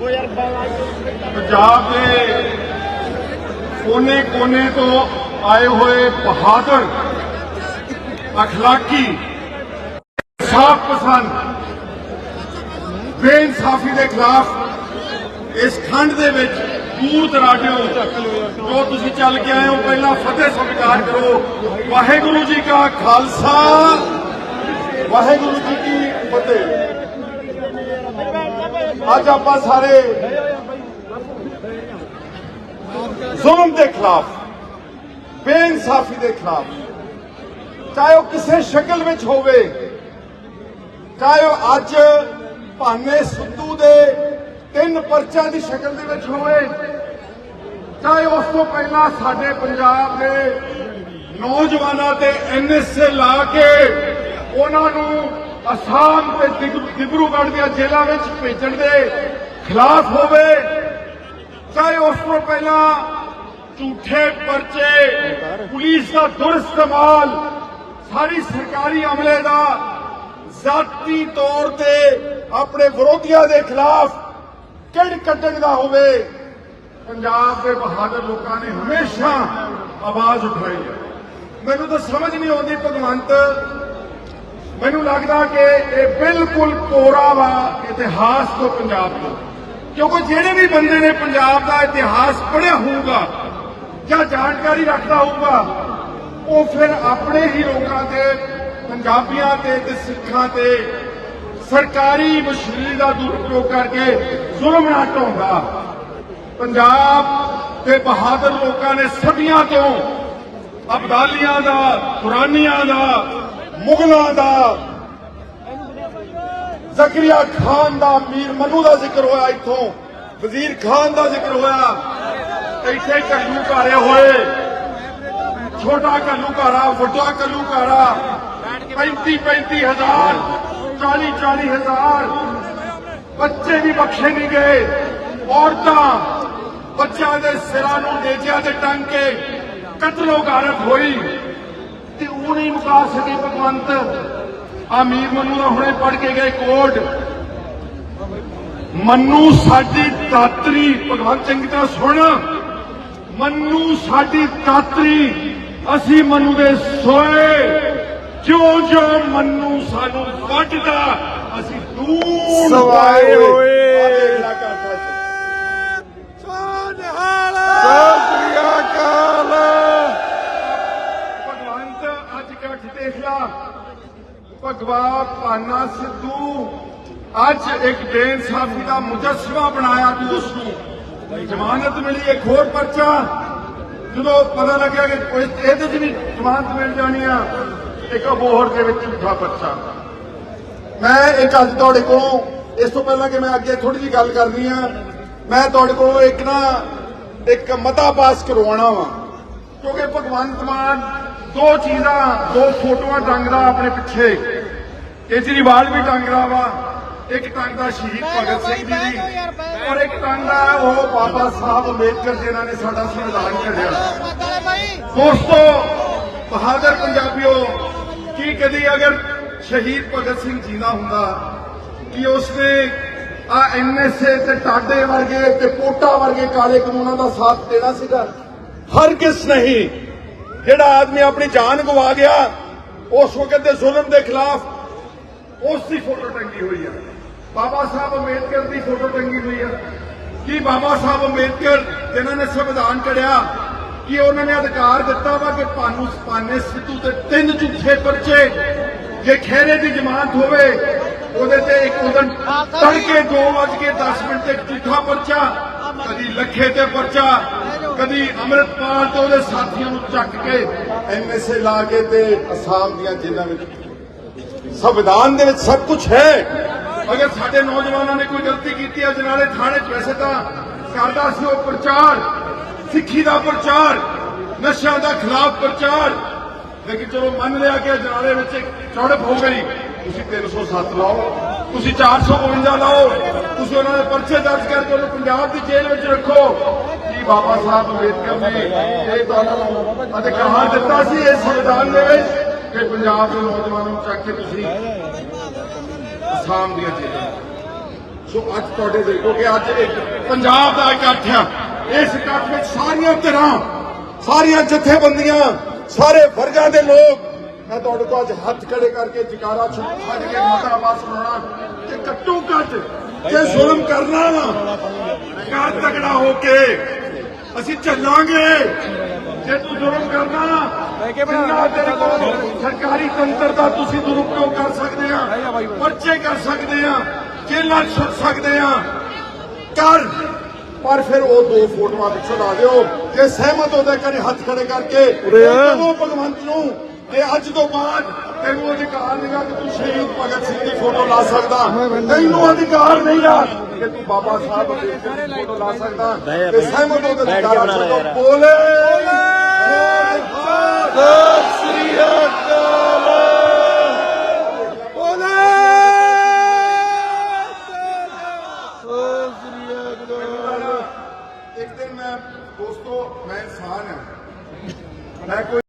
ਪੰਜਾਬ ਦੇ ਕੋਨੇ ਕੋਨੇ ਤੋਂ ਆਏ ਹੋਏ ਬਹਾਦਰ, ਅਖਲਾਕੀ, ਸਾਫ਼ ਪਸੰਦ, ਬੇਇਨਸਾਫੀ ਦੇ ਖਿਲਾਫ ਇਸ ਖੰਡ ਦੇ ਵਿੱਚ ਦੂਰ ਦਰਾਡਿਓ ਜੋ ਤੁਸੀਂ ਚੱਲ ਕੇ ਆਏ ਹੋ, ਪਹਿਲਾਂ ਫਤਿਹ ਸਵੀਕਾਰ ਕਰੋ। ਵਾਹਿਗੁਰੂ ਜੀ ਕਾ ਖਾਲਸਾ, ਵਾਹਿਗੁਰੂ ਜੀ ਕੀ ਫਤਿਹ। ਅੱਜ ਆਪਾਂ ਸਾਰੇ ਜ਼ੁਲਮ ਦੇ ਖਿਲਾਫ, ਬੇਇਨਸਾਫੀ ਦੇ ਖਿਲਾਫ, ਚਾਹੇ ਉਹ ਕਿਸੇ ਸ਼ਕਲ ਵਿੱਚ ਹੋਵੇ, ਚਾਹੇ ਉਹ ਅੱਜ ਭਾਨੇ ਸਿੱਧੂ ਦੇ ਤਿੰਨ ਪਰਚਿਆਂ ਦੀ ਸ਼ਕਲ ਦੇ ਵਿੱਚ ਹੋਵੇ, ਚਾਹੇ ਉਸ ਤੋਂ ਪਹਿਲਾਂ ਸਾਡੇ ਪੰਜਾਬ ਦੇ ਨੌਜਵਾਨਾਂ ਤੇ ਐਨਐਸਏ ਲਾ ਕੇ ਉਹਨਾਂ ਨੂੰ ਅਸਾਮ ਤੇ ਦਿਗ- ਦੀਆਂ ਜੇਲ੍ਹਾਂ ਵਿੱਚ ਭੇਜਣ ਦੇ ਖਿਲਾਫ ਹੋਵੇ, ਚਾਹੇ ਉਸ ਤੋਂ ਪਹਿਲਾਂ ਝੂਠੇ ਪਰਚੇ, ਪੁਲਿਸ ਦਾ ਦੁਰਇਸਤੇਮਾਲ, ਸਾਰੀ ਸਰਕਾਰੀ ਅਮਲੇ ਦਾ ਜ਼ਾਤੀ ਤੌਰ ਤੇ ਆਪਣੇ ਵਿਰੋਧੀਆਂ ਦੇ ਖਿਲਾਫ ਕਿਹੜ ਕੱਢਣ ਦਾ ਹੋਵੇ, ਪੰਜਾਬ ਦੇ ਬਹਾਦਰ ਲੋਕਾਂ ਨੇ ਹਮੇਸ਼ਾ ਆਵਾਜ਼ ਉਠਾਈ ਹੈ। ਮੈਨੂੰ ਤਾਂ ਸਮਝ ਨਹੀਂ ਆਉਂਦੀ, ਭਗਵੰਤ ਮੈਨੂੰ ਲੱਗਦਾ ਕਿ ਇਹ ਬਿਲਕੁਲ ਕੋਰਾ ਵਾ ਇਤਿਹਾਸ ਤੋਂ ਪੰਜਾਬ ਤੋਂ। ਕਿਉਂਕਿ ਜਿਹੜੇ ਵੀ ਬੰਦੇ ਨੇ ਪੰਜਾਬ ਦਾ ਇਤਿਹਾਸ ਪੜ੍ਹਿਆ ਹੋਊਗਾ ਜਾਂ ਜਾਣਕਾਰੀ ਰੱਖਦਾ ਹੋਊਗਾ, ਉਹ ਫਿਰ ਆਪਣੇ ਹੀ ਲੋਕਾਂ ਤੇ, ਪੰਜਾਬੀਆਂ ਤੇ ਤੇ ਸਿੱਖਾਂ ਤੇ ਸਰਕਾਰੀ ਮਸ਼ੀਨਰੀ ਦਾ ਦੁਰਉਪਯੋਗ ਕਰਕੇ ਜ਼ੁਲਮ ਨਾ ਢਾਉਂਦਾ। ਪੰਜਾਬ ਦੇ ਬਹਾਦਰ ਲੋਕਾਂ ਨੇ ਸਦੀਆਂ ਤੋਂ ਅਬਦਾਲੀਆਂ ਦਾ ਖੁਰਾਨੀਆਂ ਦਾ ਮੁਗਲਾਂ ਦਾ। ਜ਼ਕਰੀਆ ਖਾਨ ਦਾ ਮੀਰ ਮਨੂ ਦਾ ਜ਼ਿਕਰ ਹੋਇਆ ਇੱਥੋਂ। ਵਜ਼ੀਰ ਖਾਨ ਦਾ ਜ਼ਿਕਰ ਹੋਇਆ। ਇੱਥੇ ਕੱਲੂ ਘਾਰੇ ਹੋਏ। ਛੋਟਾ ਕੱਲੂ ਘਾਰਾ ਵੱਡਾ ਕੱਲੂ ਘਾਰਾ 35 35 ਹਜ਼ਾਰ 40 40 ਹਜ਼ਾਰ। ਬੱਚੇ ਵੀ ਬਖਸ਼ੇ ਨਹੀਂ ਗਏ। ਔਰਤਾਂ ਬੱਚਿਆਂ ਦੇ ਸਿਰਾਂ ਨੂੰ ਨੇਜਿਆਂ ਤੇ ਟੰਗ ਕੇ ਕਤਲੋ ਗਾਰਤ ਹੋਈ। ਉਹ ਨਹੀਂ ਮੁਕਾ ਸਕੇ ਭਗਵੰਤ ਅਮੀਰ ਮਨੂ ਦਾ ਹੁਣੇ ਪੜ ਕੇ ਗਏ ਕੋਡ ਮੰਨੂ ਸਾਡੀ ਦਾਤਰੀ ਭਗਵੰਤ ਸਿੰਘ ਦਾ ਸੁਣ। ਮੰਨੂ ਸਾਡੀ ਦਾਤਰੀ ਅਸੀਂ ਮੰਨੂ ਦੇ ਸੋਏ। ਜਿਉਂ ਜਿਉਂ ਮੰਨੂ ਸਾਨੂੰ ਵੱਢਦਾ ਅਸੀਂ ਦੂਰ ਸਵਾਏ ਹੋਏ। ਆਹ ਦੇਖ ਲੈ ਘਰ ਘਰ ਚ। ਸਤਿ ਸ੍ਰੀ ਅਕਾਲ ਭਗਵੰਤ ਅੱਜ ਇਕੱਠ ਭਗਵਾ ਪਾਨਾ ਸਿੱਧੂ ਅੱਜ ਇੱਕ ਬੇਇਨਸਾਫੀ ਦਾ ਮੁਜੱਸਮਾ ਬਣਾਇਆ ਤੂੰ ਉਸ ਨੂੰ ਜ਼ਮਾਨਤ ਮਿਲੀ ਇੱਕ ਹੋਰ ਪਰਚਾ। ਜਦੋਂ ਪਤਾ ਲੱਗਿਆ ਕਿ ਇਹਦੇ 'ਚ ਵੀ ਜ਼ਮਾਨਤ ਮਿਲ ਜਾਣੀ ਆ, ਇੱਕ ਅਬੋਹਰ ਦੇ ਵਿੱਚ ਝੂਠਾ ਪਰਚਾ। ਮੈਂ ਇੱਕ ਅੱਜ ਤੁਹਾਡੇ ਕੋਲ ਇਸ ਤੋਂ ਪਹਿਲਾਂ ਕਿ ਮੈਂ ਅੱਗੇ ਥੋੜੀ ਜਿਹੀ ਗੱਲ ਕਰਨੀ ਆ, ਮੈਂ ਤੁਹਾਡੇ ਕੋਲੋਂ ਇੱਕ ਨਾ ਇੱਕ ਮਤਾ ਪਾਸ ਕਰਵਾਉਣਾ ਵਾ। ਕਿਉਂਕਿ ਭਗਵੰਤ ਮਾਨ ਦੋ ਚੀਜ਼ਾਂ ਦੋ ਫੋਟੋਆਂ ਟੰਗਦਾ ਆਪਣੇ ਪਿੱਛੇ। ਕੇਜਰੀਵਾਲ ਵੀ ਟੰਗਦਾ ਵਾ ਇੱਕ ਟੰਗਦਾ ਸ਼ਹੀਦ ਭਗਤ ਸਿੰਘ ਜੀ ਦੀ ਔਰ ਇੱਕ ਟੰਗਦਾ ਉਹ ਬਾਬਾ ਸਾਹਿਬ ਅੰਬੇਦਕਰ ਜਿਨ੍ਹਾਂ ਨੇ ਸਾਡਾ ਸੰਵਿਧਾਨ ਘੜਿਆ ਦੋਸਤੋ ਬਹਾਦਰ ਪੰਜਾਬੀਓ ਕੀ ਕਦੀ ਅਗਰ ਸ਼ਹੀਦ ਭਗਤ ਸਿੰਘ ਜੀਦਾ ਹੁੰਦਾ ਕਿ ਉਸਨੇ ਆ ਐਨਐਸਏ ਤੇ ਟਾਡੇ ਵਰਗੇ ਤੇ ਪੋਟਾ ਵਰਗੇ ਕਾਲੇ ਕਾਨੂੰਨਾਂ ਦਾ ਸਾਥ ਦੇਣਾ ਸੀਗਾ? ਹਰ ਕਿਸ ਨਹੀਂ। ਜਿਹੜਾ ਆਦਮੀ ਆਪਣੀ ਜਾਨ ਗਵਾ ਗਿਆ, ਉਸ ਵਕਤ ਦੇ ਜ਼ੁਲਮ ਦੇ ਖਿਲਾਫ ਉਸ ਦੀ ਫੋਟੋ ਟੰਗੀ ਹੋਈ ਹੈ ਬਾਬਾ ਸਾਹਿਬ ਅੰਬੇਦਕਰ ਦੀ ਫੋਟੋ ਟੰਗੀ ਹੋਈ ਹੈ ਕੀ ਬਾਬਾ ਸਾਹਿਬ ਅੰਬੇਦਕਰ, ਜਿਨ੍ਹਾਂ ਨੇ ਸੰਵਿਧਾਨ ਘੜਿਆ ਕੀ ਉਹਨਾਂ ਨੇ ਅਧਿਕਾਰ ਦਿੱਤਾ ਵਾ ਕਿ ਪਾਨੂ ਪਾਨੇ ਸਿੱਧੂ ਤੇ ਤਿੰਨ ਝੂਠੇ ਪਰਚੇ ਜੇ ਖੇਰੇ ਦੀ ਜ਼ਮਾਨਤ ਹੋਵੇ, ਉਹਦੇ ਤੇ ਇੱਕ ਉਦਨ ਤੜਕੇ 2:10 ਮਿੰਟ ਤੇ ਝੂਠਾ ਪਰਚਾ, ਕਦੀ ਲੱਖੇ ਤੇ ਪਰਚਾ ਕਦੀ ਅੰਮ੍ਰਿਤਪਾਲ ਤੇ ਉਹਦੇ ਸਾਥੀਆਂ ਨੂੰ ਚੱਕ ਕੇ ਐਮਐਸਏ ਲਾ ਕੇ ਤੇ ਅਸਾਮ ਦੀਆਂ ਜੇਲ੍ਹਾਂ ਵਿੱਚ ਸੰਵਿਧਾਨ ਦੇ ਵਿੱਚ ਸਭ ਕੁਝ ਹੈ। ਅਗਰ ਸਾਡੇ ਨੌਜਵਾਨਾਂ ਨੇ ਕੋਈ ਗਲਤੀ ਕੀਤੀ ਹੈ ਜਨਾਲੇ ਥਾਣੇ 'ਚ ਵੈਸੇ ਤਾਂ ਕਰਦਾ ਸੀ ਉਹ ਪ੍ਰਚਾਰ, ਸਿੱਖੀ ਦਾ ਪ੍ਰਚਾਰ, ਨਸ਼ਿਆਂ ਦਾ ਖਿਲਾਫ ਪ੍ਰਚਾਰ। ਲੇਕਿਨ ਚਲੋ ਮੰਨ ਲਿਆ ਕਿ ਜਨਾਲੇ ਵਿੱਚ ਇੱਕ ਹੋ ਗਈ। ਤੁਸੀਂ 307 ਲਾਓ, ਤੁਸੀਂ 452 ਲਾਓ, ਤੁਸੀਂ ਉਹਨਾਂ ਦੇ ਪਰਚੇ ਦਰਜ ਕਰਕੇ ਉਹਨੂੰ ਪੰਜਾਬ ਦੀ ਜੇਲ੍ਹ ਵਿੱਚ ਰੱਖੋ। ਬਾਬਾ ਸਾਹਿਬ ਅੰਬੇਦਕਰ ਨੇ ਇਹ ਤੁਹਾਨੂੰ ਅਧਿਕਾਰ ਦਿੱਤਾ ਸੀ ਇਸ ਸੰਵਿਧਾਨ ਦੇ ਵਿੱਚ ਕਿ ਪੰਜਾਬ ਦੇ ਨੌਜਵਾਨਾਂ ਨੂੰ ਚੱਕ ਕੇ ਤੁਸੀਂ ਅਸਾਮ ਦੀਆਂ ਜੇਲ੍ਹਾਂ ਸੋ ਅੱਜ ਤੁਹਾਡੇ ਦੇਖੋ ਕਿ ਅੱਜ ਇੱਕ ਪੰਜਾਬ ਦਾ ਇਕੱਠ ਆ। ਇਸ ਇਕੱਠ ਵਿੱਚ ਸਾਰੀਆਂ ਧਿਰਾਂ, ਸਾਰੀਆਂ ਜਥੇਬੰਦੀਆਂ, ਸਾਰੇ ਵਰਗਾਂ ਦੇ ਲੋਕ, ਮੈਂ ਤੁਹਾਡੇ ਕੋਲ ਅੱਜ ਹੱਥ ਖੜੇ ਕਰਕੇ ਜਕਾਰਾ ਛੱਡ ਕੇ ਮਤਾ ਆਵਾਜ਼ ਸੁਣਾਉਣਾ ਕਿ ਘੱਟੋ ਘੱਟ ਜੇ ਜ਼ੁਲਮ ਕਰਨਾ ਵਾ ਕਰ ਤਗੜਾ ਹੋ ਕੇ ਅਸੀਂ ਚੱਲਾਂਗੇ। ਜੇ ਤੂੰ ਜ਼ੁਲਮ ਕਰਨਾ ਜਿੰਨਾ ਤੇਰੇ ਕੋਲ ਸਰਕਾਰੀ ਤੰਤਰ ਦਾ ਤੁਸੀਂ ਦੁਰਉਪਯੋਗ ਕਰ ਸਕਦੇ ਆ? ਪਰਚੇ ਕਰ ਸਕਦੇ ਆ ਜੇਲ੍ਹਾਂ ਸੁੱਟ ਸਕਦੇ ਆ। ਕਰ। ਪਰ ਫਿਰ ਉਹ ਦੋ ਫੋਟੋਆਂ ਪਿੱਛੋਂ ਲਾ ਦਿਓ। ਜੇ ਸਹਿਮਤ ਉਹਦੇ ਕਰੇ ਹੱਥ ਖੜੇ ਕਰਕੇ। ਕਹੋ ਭਗਵੰਤ ਨੂੰ। ਕਿ ਅੱਜ ਤੋਂ ਬਾਅਦ ਤੈਨੂੰ ਅਧਿਕਾਰ ਨਹੀਂਗਾ ਕਿ ਤੂੰ ਸ਼ਹੀਦ ਭਗਤ ਸਿੰਘ ਦੀ ਫੋਟੋ ਲਾ ਸਕਦਾ। ਤੈਨੂੰ ਅਧਿਕਾਰ ਨਹੀਂ ਆ ਕਿ ਤੂੰ ਬਾਬਾ ਸਾਹਿਬ ਦੀ ਫੋਟੋ ਲਾ ਸਕਦਾ। ਤੇ ਸਹਿਮਤ ਉਹਦੇ ਅਧਿਕਾਰ ਛੱਡੋ ਬੋਲੇ ਬੋਲੇ ਸਤਿ ਸ੍ਰੀ ਅਕਾਲ ਇੱਕ ਦਿਨ ਮੈਂ ਦੋਸਤੋ ਮੈਂ ਇਨਸਾਨ ਹਾਂ। ਮੈਂ ਕੋਈ